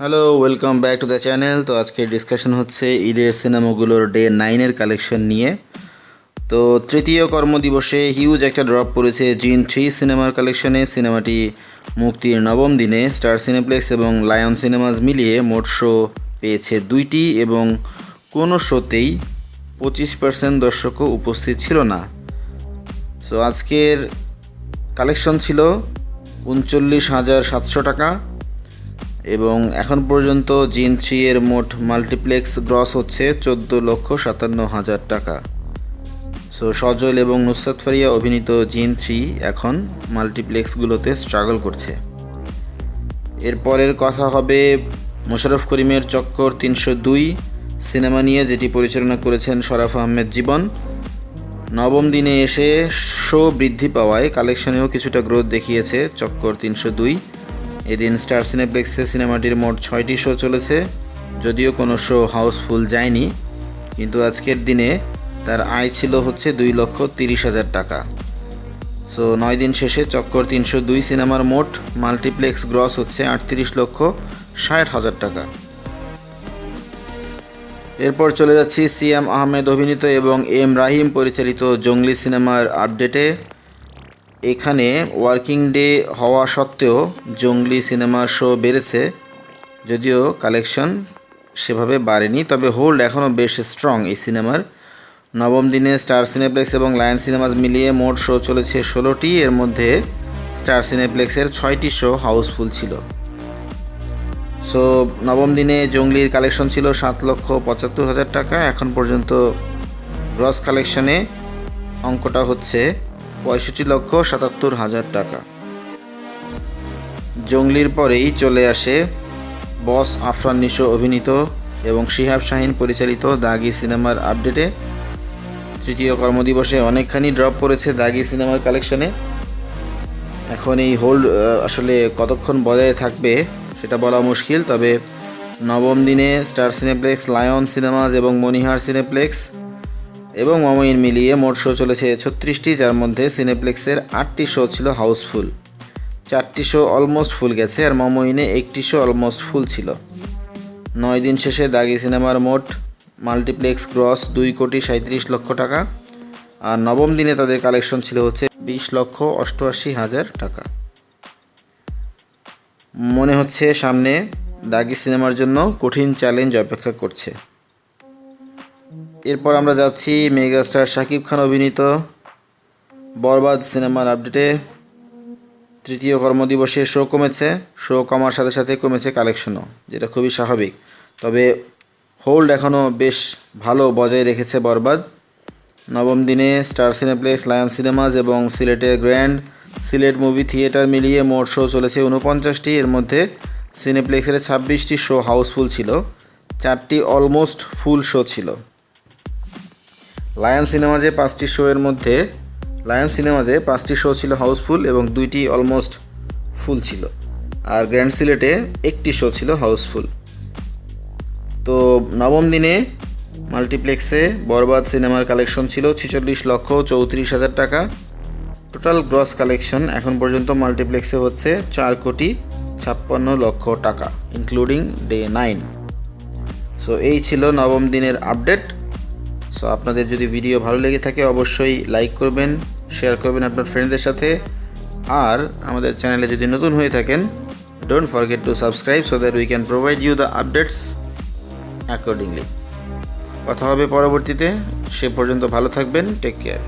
Hello welcome back to the channel তো আজকে discussion হচ্ছে ঈদের সিনেমাগুলোর ডে নাইনের কালেকশন নিয়ে। তো তৃতীয় কর্মদিবসে হিউজ একটা ড্রপ পড়েছে জিন থ্রি সিনেমার কালেকশনে সিনেমাটি মুক্তির নবম দিনে। স্টার সিনেপ্লেক্স এবং লায়ন সিনেমাস মিলিয়ে মোট শো পেয়েছে দুইটি এবং কোনো শোতেই পঁচিশ পার্সেন্ট দর্শকও উপস্থিত ছিল না। সো আজকের কালেকশন ছিল উনচল্লিশ হাজার সাতশো টাকা। এবং এখন পর্যন্ত জিন থ্রি এর মোট মাল্টিপ্লেক্স গ্রস হচ্ছে চোদ্দ লক্ষ সাতান্ন হাজার টাকা। সো সজল এবং নুসরাত ফারিয়া অভিনীত জিন থ্রি এখন মাল্টিপ্লেক্সগুলোতে স্ট্রাগল করছে। এরপরের কথা হবে মোশারফ করিমের চক্কর তিনশো দুই সিনেমা নিয়ে, যেটি পরিচালনা করেছেন শরাফ আহমেদ জীবন। নবম দিনে এসে শো বৃদ্ধি পাওয়ায় কালেকশনেও কিছুটা গ্রোথ দেখিয়েছে চক্কর তিনশো দুই। এদিন স্টার সিনেপ্লেক্সে সিনেমাটির মোট ছয়টি শো চলেছে, যদিও কোনো শো হাউসফুল যায়নি, কিন্তু আজকের দিনে তার আয় ছিল হচ্ছে দুই লক্ষ তিরিশ হাজার টাকা। সো, নয় দিন শেষে চক্কর তিনশো দুই সিনেমার মোট মাল্টিপ্লেক্স গ্রস হচ্ছে আটত্রিশ লক্ষ ষাট হাজার টাকা। এরপর চলে যাচ্ছি সিএম আহমেদ অভিনীত এবং এম রাহিম পরিচালিত জঙ্গলি সিনেমার আপডেটে। এখানে ওয়ার্কিং ডে হওয়া সত্ত্বেও জঙ্গলি সিনেমার শো বেড়েছে, যদিও কালেকশন সেভাবে বাড়েনি, তবে হোল্ড এখনও বেশ স্ট্রং এই সিনেমার। নবম দিনে স্টার সিনেপ্লেক্স এবং লায়ন সিনেমাস মিলিয়ে মোট শো চলেছে ষোলোটি, এর মধ্যে স্টার সিনেপ্লেক্সের ছয়টি শো হাউসফুল ছিল। সো, নবম দিনে জঙ্গলির কালেকশন ছিল সাত লক্ষ পঁচাত্তর হাজার টাকা, এখন পর্যন্ত গ্রস কালেকশনে অঙ্কটা হচ্ছে পঁয়ষট্টি লক্ষ সাতাত্তর হাজার টাকা। জঙ্গলির পরেই চলে আসে বস আফরান নিশো অভিনীত এবং শিহাব শাহিন পরিচালিত দাগি সিনেমার আপডেটে। তৃতীয় কর্মদিবসে অনেকখানি ড্রপ পড়েছে দাগি সিনেমার কালেকশনে এখন এই হোল্ড আসলে কতক্ষণ বজায় থাকবে সেটা বলা মুশকিল, তবে নবম দিনে স্টার সিনেপ্লেক্স, লায়ন সিনেমাস এবং মনিহার সিনেপ্লেক্স এবং মমইন মিলিয়ে মোট শো চলেছে ছত্রিশটি, যার মধ্যে সিনেপ্লেক্সের আটটি শো ছিল হাউসফুল। চারটি শো অলমোস্ট ফুল গেছে আর মমইনে একটি শো অলমোস্ট ফুল ছিল। নয় দিন শেষে দাগি সিনেমার মোট মাল্টিপ্লেক্স ক্রস দুই কোটি সাঁত্রিশ লক্ষ টাকা আর নবম দিনে তাদের কালেকশন ছিল হচ্ছে বিশ লক্ষ অষ্টআশি হাজার টাকা। মনে হচ্ছে সামনে দাগি সিনেমার জন্য কঠিন চ্যালেঞ্জ অপেক্ষা করছে। এরপর আমরা যাচ্ছি মেগাস্টার শাকিব খান অভিনীত বরবাদ সিনেমার আপডেটে। তৃতীয় কর্মদিবসে শো কমেছে। শো কমার সাথে সাথে কমেছে কালেকশনও, যেটা খুবই স্বাভাবিক। তবে হোল্ড এখনও বেশ ভালো বজায় রেখেছে বরবাদ। নবম দিনে স্টার সিনেপ্লেক্স, লায়ন সিনেমাস এবং সিলেটের গ্র্যান্ড সিলেট মুভি থিয়েটার মিলিয়ে মোট শো চলেছে উনপঞ্চাশটি এর মধ্যে সিনেপ্লেক্সের ছাব্বিশটি শো হাউসফুল ছিল। চারটি অলমোস্ট ফুল শো ছিল। লায়ন সিনেমাজে পাঁচটি শো এর মধ্যে, লায়ন সিনেমাজে পাঁচটি শো ছিল হাউসফুল এবং দুইটি অলমোস্ট ফুল ছিল। আর গ্র্যান্ড সিলেটে একটি শো ছিল হাউসফুল। তো নবম দিনে মাল্টিপ্লেক্সে বরবাদ সিনেমার কালেকশন ছিল ছেচল্লিশ লক্ষ চৌত্রিশ হাজার টাকা। টোটাল গ্রস কালেকশন এখন পর্যন্ত মাল্টিপ্লেক্সে হচ্ছে চার কোটি ছাপ্পান্ন লক্ষ টাকা ইনক্লুডিং ডে নাইন সো এই ছিল নবম দিনের আপডেট সো আপনাদের যদি ভিডিও ভালো লেগে থাকে, অবশ্যই লাইক করবেন শেয়ার করবেন আপনার ফ্রেন্ডদের সাথে। আর আমাদের চ্যানেলে যদি নতুন হয়ে থাকেন don't forget to subscribe so that we can provide you the updates accordingly কথা হবে পরবর্তীতে। সে পর্যন্ত ভালো থাকবেন। Take care